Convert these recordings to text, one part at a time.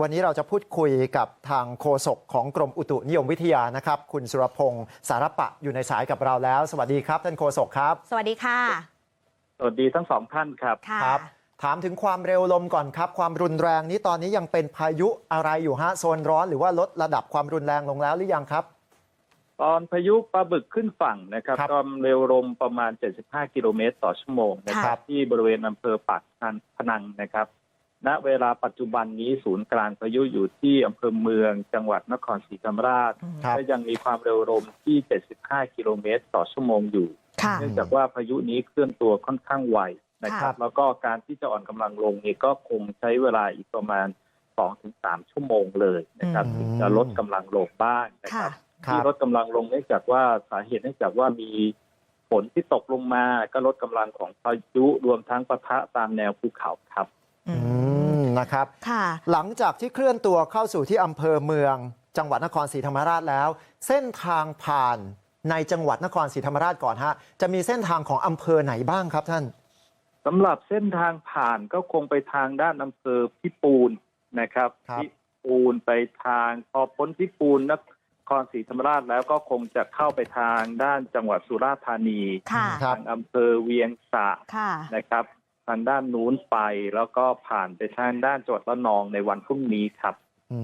วันนี้เราจะพูดคุยกับทางโฆษกของกรมอุตุนิยมวิทยานะครับ คุณสุรพงศ์สารปะอยู่ในสายกับเราแล้ว สวัสดีครับ ท่านโฆษกครับ สวัสดีค่ะ สวัสดีทั้งสองท่านครับค่ะครับ ถามถึงความเร็วลมก่อนครับ ความรุนแรงนี้ตอนนี้ยังเป็นพายุอะไรอยู่ฮะโซนร้อนหรือว่าลดระดับความรุนแรงลงแล้วหรือยังครับตอนพายุปลาบึกขึ้นฝั่งนะครับครับความเร็วลมประมาณ 75 กิโลเมตรต่อชั่วโมงนะครับ ที่บริเวณอำเภอปากพนังนะครับ ณเวลาปัจจุบันนี้ศูนย์กลางพายุอยู่ที่อำเภอเมืองจังหวัดนครศรีธรรมราชครับและยังมีความเร็วลมที่ 75 กิโลเมตรต่อชั่วโมงอยู่ค่ะเนื่องจากว่าพายุนี้เคลื่อนตัวค่อนข้างไวนะครับค่ะแล้วก็การที่จะอ่อนกำลังลงนี่ก็คงใช้เวลาอีกประมาณ 2-3 ชั่วโมงเลยนะครับอืมถึงจะลดกำลังลงบ้างนะครับครัที่บลดกำลังลงเนื่องจากว่าสาเหตุเนื่องจากว่ามีฝนที่ตกลงมาก็ลดกำลังของพายุรวมทั้งปะทะตามแนวภูเขาครับ อือืมม นะครับค่ะหลังจากที่เคลื่อนตัวเข้าสู่ที่อำเภอเมืองจังหวัดนครศรีธรรมราชแล้วเส้นทางผ่านในจังหวัดนครศรีธรรมราชก่อนฮะจะมีเส้นทางของอำเภอไหนบ้างครับท่านสำหรับเส้นทางผ่านก็คงไปทางด้านอำเภอพิปูนนะครับครับพิปูนไปทางพอพ้นพิปูนนครศรีธรรมราชแล้วก็คงจะเข้าไปทางด้านจังหวัดสุราษฎร์ธานีค่ะครัทาบงอำเภอเวียงสะค่ะนะครับ ทางด้านนู้นไป แล้วก็ผ่านไปทางด้านจังหวัดระนองในวันพรุ่งนี้ครับอื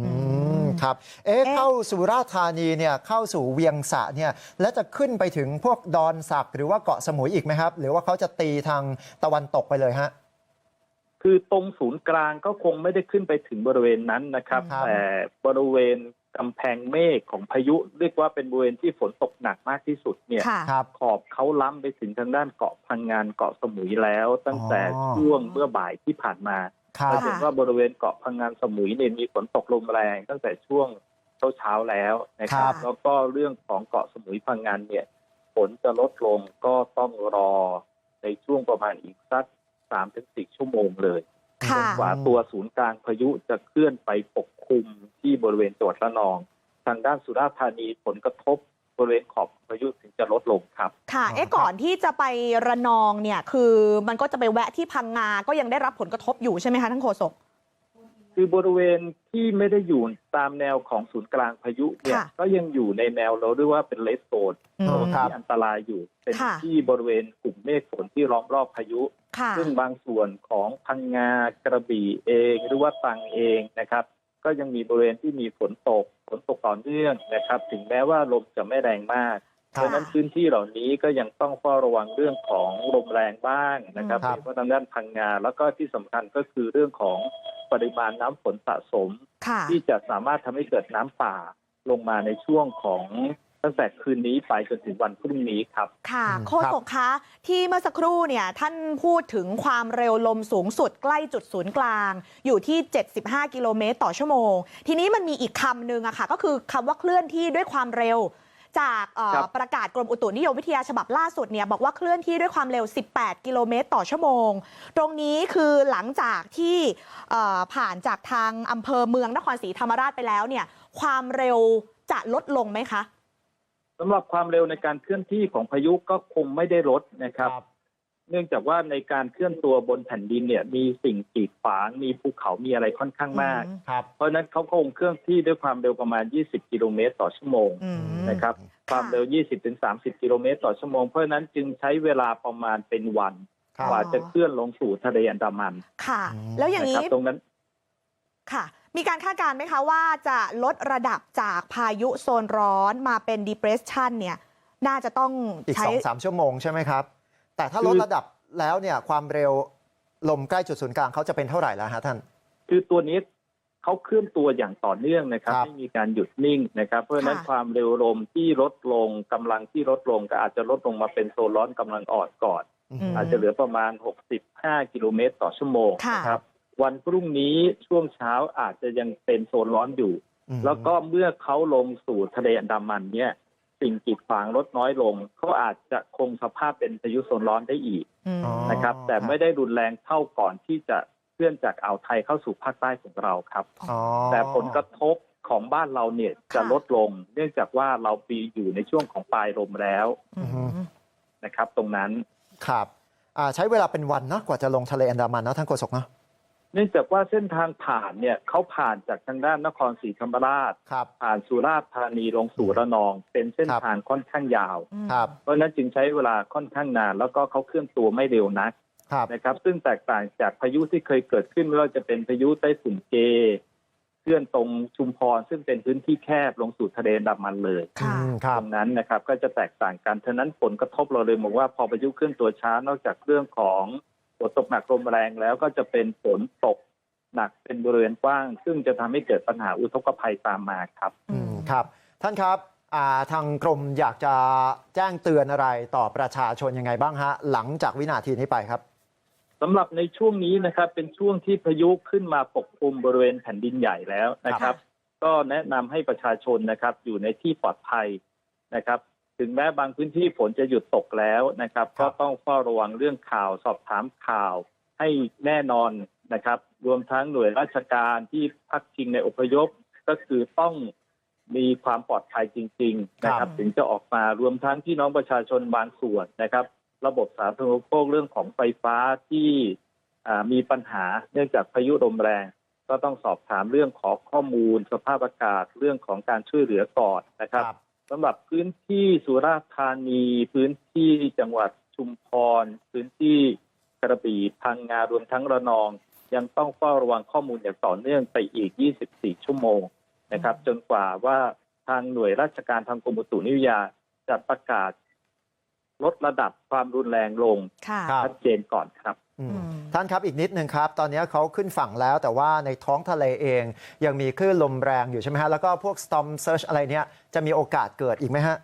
มครับ เอ๊ะเอ๊ะเข้าสุราษฎร์ธานีเนี่ยเข้าสู่เวียงสะเนี่ยแล้วจะขึ้นไปถึงพวกดอนสักหรือว่าเกาะสมุยอีกไหมครับ หรือว่าเขาจะตีทางตะวันตกไปเลยฮะ คือตรงศูนย์กลางก็คงไม่ได้ขึ้นไปถึงบริเวณนั้นนะครับ ครับ แต่บริเวณ กำแพงเมฆของพายุเรียกว่าเป็นบริเวณที่ฝนตกหนักมากที่สุดเนี่ยค่ะครับขอบเขาล้ำไปถึงทางด้านเกาะพังงานเกาะสมุยแล้ว ตั้งแต่อ๋อช่วงเมื่อบ่ายที่ผ่านมาครัเราบเห็นว่าบริเวณเกาะพังงานสมุยเนี่ยมีฝนตกลมแรง ตั้งแต่ช่วงเช้าๆแล้วนะครับครับ แล้วก็เรื่องของเกาะสมุยพังงานเนี่ยฝนจะลดลงก็ต้องรอในช่วงประมาณอีกสักสามถึงสี่ชั่วโมงเลย ค่ะกว่าตัวศูนย์กลางพายุจะเคลื่อนไปปกคลุมที่บริเวณจังหวัดระนอง ทางด้านสุราษฎร์ธานีผลกระทบบริเวณขอบพายุถึงจะลดลงครับ ค่ะอ๋อเอ๊ะครับก่อนที่จะไประนองเนี่ย คือมันก็จะไปแวะที่พังงา ก็ยังได้รับผลกระทบอยู่ใช่ไหมคะท่านโฆษก คือบริเวณที่ไม่ได้อยู่ตามแนวของศูนย์กลางพายุเนี่ย ค่ะก็ยังอยู่ในแนวเราเรียกว่าเป็นเลสโซนอืมครับ ที่อันตรายอยู่ เป็นค่ะ ที่บริเวณกลุ่มเมฆฝนที่ล้อมรอบพายุ ค่ะซึ่งบางส่วนของพังงากระบี่เองหรือว่าตรังเองนะครับ ก็ยังมีบริเวณที่มีฝนตกฝนตกต่อเนื่องนะครับ ถึงแม้ว่าลมจะไม่แรงมาก เพครับราะฉะนั้นพื้นที่เหล่านี้ก็ยังต้องเฝ้าระวังเรื่องของลมแรงบ้างนะครับครับโดยเฉพาะทางด้านพังงาแล้วก็ที่สำคัญก็คือเรื่องของปริมาณน้ำฝนสะสมค่ะที่จะสามารถทำให้เกิดน้ำป่าลงมาในช่วงของตั้งแต่คืนนี้ไปจนถึงวันพรุ่งนี้ครับ ค่ะอืมโฆษกคะที่เมื่อสักครู่เนี่ยท่านพูดถึงความเร็วลมสูงสุดใกล้จุดศูนย์กลาง อยู่ที่ 75 กิโลเมตรต่อชั่วโมง ทีนี้มันมีอีกคำหนึ่งอะค่ะ ก็คือคำว่าเคลื่อนที่ด้วยความเร็ว จากเอ่อครับประกาศกรมอุตุนิยมวิทยาฉบับล่าสุดเนี่ยบอกว่าเคลื่อนที่ด้วยความเร็ว 18 กิโลเมตรต่อชั่วโมง ตรงนี้คือหลังจากที่เอ่อผ่านจากทางอำเภอเมืองนครศรีธรรมราชไปแล้วเนี่ยความเร็วจะลดลงไหมคะสำหรับความเร็วในการเคลื่อนที่ของพายุก็คงไม่ได้ลดนะครับ เนื่องจากว่าในการเคลื่อนตัวบนแผ่นดินเนี่ย มีสิ่งกีดขวางมีภูเขามีอะไรค่อนข้างมาก ครับ เพราะฉะนั้นเขาคงเคลื่อนที่ด้วยความเร็วประมาณ 20 กิโลเมตรต่อชั่วโมงอืม นะครับ ความเร็ว 20-30 กิโลเมตรต่อชั่วโมง เพราะฉะนั้นจึงใช้เวลาประมาณเป็นวันครับ กว่าจะเคลื่อนลงสู่ทะเลอันดามันค่ะ อืม แล้วอย่างนะนี้ครับตรงนั้น ค่ะ มีการคาดการณ์ไหมคะว่าจะลดระดับจากพายุโซนร้อนมาเป็น depression เนี่ย น่าจะต้องอีกใช้สองสามชั่วโมงใช่ไหมครับ แต่ถ้าคือลดระดับแล้วเนี่ยความเร็วลมใกล้จุดศูนย์กลางเขาจะเป็นเท่าไหร่แล้วฮะท่าน คือตัวนี้เขาเคลื่อนตัวอย่างต่อเนื่องนะครับครับไม่มีการหยุดนิ่งนะครับ เพราะฉะนั้นค่ะความเร็วลมที่ลดลงกำลังที่ลดลงก็อาจจะลดลงมาเป็นโซนร้อนกำลังอ่อนก่อนอืมมอาจจะเหลือประมาณ 65 กิโลเมตรต่อชั่วโมงค่ะนะครับวันพรุ่งนี้ช่วงเช้าอาจจะยังเป็นโซนร้อนอยู่อืมแล้วก็เมื่อเขาลงสู่ทะเลอันดามันเนี่ย สิ่งกีดขวางลดน้อยลงเขาอาจจะคงสภาพเป็นพายุโซนร้อนได้อีกอืมอ๋อนะครับ แต่ไม่ได้รุนแรงเท่าก่อนที่จะเคลื่อนจากอ่าวไทยเข้าสู่ภาคใต้ของเราครับอ๋อแต่ผลกระทบของบ้านเราเนี่ยจะลดลง เนื่องจากว่าเราปีอยู่ในช่วงของปลายลมแล้วอืมนะครับ ตรงนั้นครับอ่าใช้เวลาเป็นวันเนอะกว่าจะลงทะเลอันดามันเนอะท่านโฆษกเนอะ เนื่องจากว่าเส้นทางผ่านเนี่ยเขาผ่านจากทางด้านนครศรีธรรมราช ครับ ผ่านสุราษฎร์ธานีลงสู่ระนอง เป็นเส้นครับ ทางค่อนข้างยาวอืมครับ เพราะฉะนั้นจึงใช้เวลาค่อนข้างนาน แล้วก็เขาเคลื่อนตัวไม่เร็วนักครับ นะครับ ซึ่งแตกต่างจากพายุที่เคยเกิดขึ้นไม่ว่าจะเป็นพายุไต้ฝุ่นเจ เคลื่อนตรงชุมพรซึ่งเป็นพื้นที่แคบลงสู่ทะเลอันดามันเลยค่ะอืมครัตบ รงนั้นนะครับก็จะแตกต่างกัน ฉะนั้นผลกระทบเราเลยมองว่าพอพายุเคลื่อนตัวช้านอกจากเรื่องของ ฝนตกหนักลมแรงแล้วก็จะเป็นฝนตกหนักเป็นบริเวณกว้าง ซึ่งจะทำให้เกิดปัญหาอุทกภัยตามมาครับอืมครับ ท่านครับอ่าทางกรมอยากจะแจ้งเตือนอะไรต่อประชาชนยังไงบ้างฮะ หลังจากวินาทีนี้ไปครับสำหรับในช่วงนี้นะครับ เป็นช่วงที่พายุขึ้นมาปกคลุมบริเวณแผ่นดินใหญ่แล้วนะครับ ก็แนะนำให้ประชาชนนะครับ อยู่ในที่ปลอดภัยนะครับ ถึงแม้บางพื้นที่ฝนจะหยุดตกแล้วนะครับครัก็บต้องเฝ้าระวังเรื่องข่าวสอบถามข่าวให้แน่นอนนะครับ รวมทั้งหน่วยราชการที่พักพิงในอพยพก็คือต้องมีความปลอดภัยจริง ๆ นะครับ ถึงจะออกมารวมทั้งที่น้องประชาชนบางส่วนนะครับ ระบบสาธารณูปโภคเรื่องของไฟฟ้าที่อ่ามีปัญหาเนื่องจากพายุลมแรง ก็ต้องสอบถามเรื่องของข้อมูล สภาพอากาศเรื่องของการช่วยเหลือก่อนนะครับ สำหรับพื้นที่สุราษฎร์ธานีพื้นที่จังหวัดชุมพร พื้นที่กระบี่พังงารวมทั้งระนอง ยังต้องเฝ้าระวังข้อมูลอย่างต่อเนื่องไปอีก 24 ชั่วโมงนะครับ จนกว่าว่าทางหน่วยราชการทางกรมอุตุนิยมวิทยาจะประกาศลดระดับความรุนแรงลงค่ะครับชัดเจนก่อนครับอืมอืม ท่านครับอีกนิดนึงครับ ตอนนี้เขาขึ้นฝั่งแล้ว แต่ว่าในท้องทะเลเอง ยังมีคลื่นลมแรงอยู่ใช่ไหมฮะแล้วก็พวก storm surge อะไรเนี่ยจะมีโอกาสเกิดอีกไหมฮะ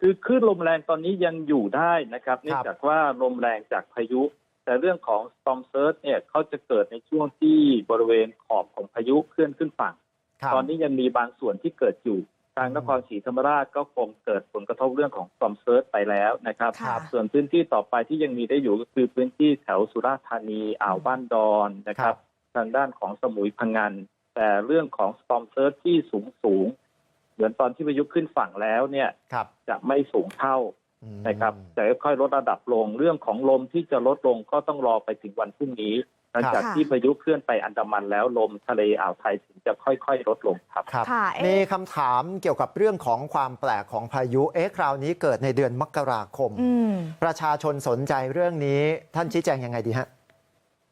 คือคลื่นลมแรงตอนนี้ยังอยู่ได้นะครับเนื่องจากว่าลมแรงจากพายุ แต่เรื่องของ storm surge เนี่ยเขาจะเกิดในช่วงที่บริเวณขอบของพายุเคลื่อนขึ้นฝั่งครับตอนนี้ยังมีบางส่วนที่เกิดอยู่ ทางนครศรีธรรมราชก็คงเกิดผลกระทบเรื่องของ storm surge ไปแล้วนะครับ ค่ะส่วนพื้นที่ต่อไปที่ยังมีได้อยู่ก็คือพื้นที่แถวสุราษฎร์ธานีอ่าวบ้านดอนนะคครัรับบทางด้านของสมุยพังงานแต่เรื่องของ storm surge ที่สูงสูงๆเหมือนตอนที่พายุขึ้นฝั่งแล้วเนี่ยครับจะไม่สูงเท่า อืม นะครับแต่ค่อยๆลดระดับลงเรื่องของลมที่จะลดลงก็ต้องรอไปถึงวันพรุ่งนี้ห ลังจากค่ะที่พายุเคลื่อนไปอันดามันแล้วลมทะเลอ่าวไทยถึงจะค่อยๆ ลดลงครับ ครับ ค่ะเอ๊ะ มีคำถามเกี่ยวกับเรื่องของความแปลกของพายุ เอ๊ะ คราวนี้เกิดในเดือนมกราคม อืม ประชาชนสนใจเรื่องนี้ ท่านชี้แจงยังไงดีฮะ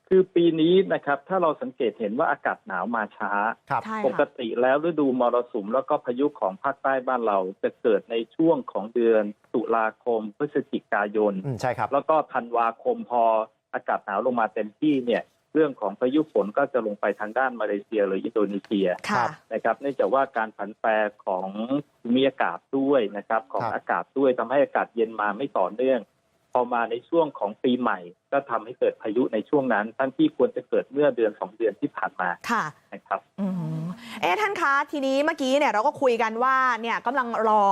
คือปีนี้นะครับ ถ้าเราสังเกตเห็นว่าอากาศหนาวมาช้า ครับ ใช่ปกค่ะ ติแล้วฤดูมรสุมแล้วก็พายุของภาคใต้บ้านเราจะเกิดในช่วงของเดือนตุลาคม พฤศจิกายน อืม ใช่ครับ แล้วก็ธันวาคมพออากาศหนาวลงมาเต็มที่เนี่ย เรื่องของพายุฝนก็จะลงไปทางด้านมาเลเซียหรืออินโดนีเซียค่ะนะครับเนื่องจากว่าการผันแปรของภูมิอากาศด้วยนะครับ ของครับอากาศด้วยทำให้อากาศเย็นมาไม่ต่อเนื่อง พอมาในช่วงของปีใหม่ ก็ทำให้เกิดพายุในช่วงนั้นทั้งที่ควรจะเกิดเมื่อเดือนสองเดือนที่ผ่านมาค่ะนะครับอืมเอ๊ะท่านคะทีนี้เมื่อกี้เนี่ยเราก็คุยกันว่าเนี่ยกำลังรอ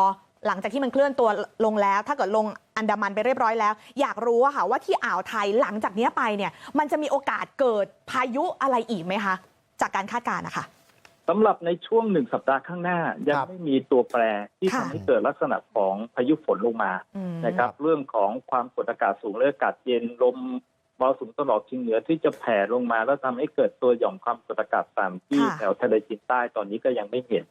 หลังจากที่มันเคลื่อนตัวลงแล้ว ถ้าเกิดลงอันดามันไปเรียบร้อยแล้ว อยากรู้อะค่ะว่าที่อ่าวไทยหลังจากเนี้ยไปเนี่ยมันจะมีโอกาสเกิดพายุอะไรอีกไหมคะ จากการคาดการณ์นะคะสำหรับในช่วงหนึ่งสัปดาห์ข้างหน้า ยังครับไม่มีตัวแปรที่ค่ะทำให้เกิดลักษณะของพายุฝนลงมาอืมนะครับ เรื่องของความกดอากาศสูงและอากาศเย็นลมมรสุมตะวันออกเฉียงเหนือที่จะแผ่ลงมา แล้วทำให้เกิดตัวหย่อมความกดอากาศต่ำที่ค่ะแถวทะเลจีนใต้ตอนนี้ก็ยังไม่เห็น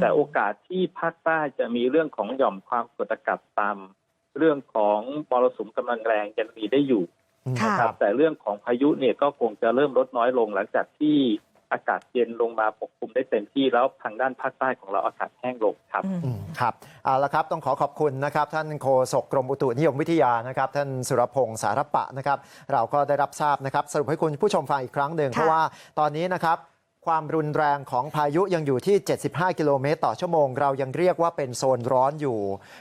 แต่โอกาสที่ภาคใต้จะมีเรื่องของหย่อมความกดอากาศต่ำเรื่องของมรสุมกำลังแรงยังมีได้อยู่อืมค่ะนะครับแต่เรื่องของพายุเนี่ยก็คงจะเริ่มลดน้อยลงหลังจากที่อากาศเย็นลงมาปกคลุมได้เต็มที่แล้วทางด้านภาคใต้ของเราอากาศแห้งลงครับอืมอืมครับเอาละครับต้องขอขอบคุณนะครับ ท่านโฆษกกรมอุตุนิยมวิทยานะครับ ท่านสุรพงศ์สารปะนะครับ เราก็ได้รับทราบนะครับ สรุปให้คุณผู้ชมฟังอีกครั้งหนึ่งค่ะเพราะว่าตอนนี้นะครับ ความรุนแรงของพายุยังอยู่ที่ 75 กิโลเมตรต่อชั่วโมง เรายังเรียกว่าเป็นโซนร้อนอยู่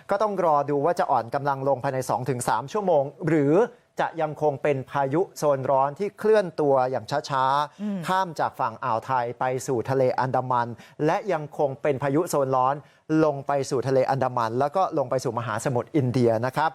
ก็ต้องรอดูว่าจะอ่อนกำลังลงภายใน 2-3 ชั่วโมง หรือจะยังคงเป็นพายุโซนร้อนที่เคลื่อนตัวอย่างช้าอืมๆข้ามจากฝั่งอ่าวไทยไปสู่ทะเลอันดามัน และยังคงเป็นพายุโซนร้อนลงไปสู่ทะเลอันดามัน แล้วก็ลงไปสู่มหาสมุทรอินเดียนะครับ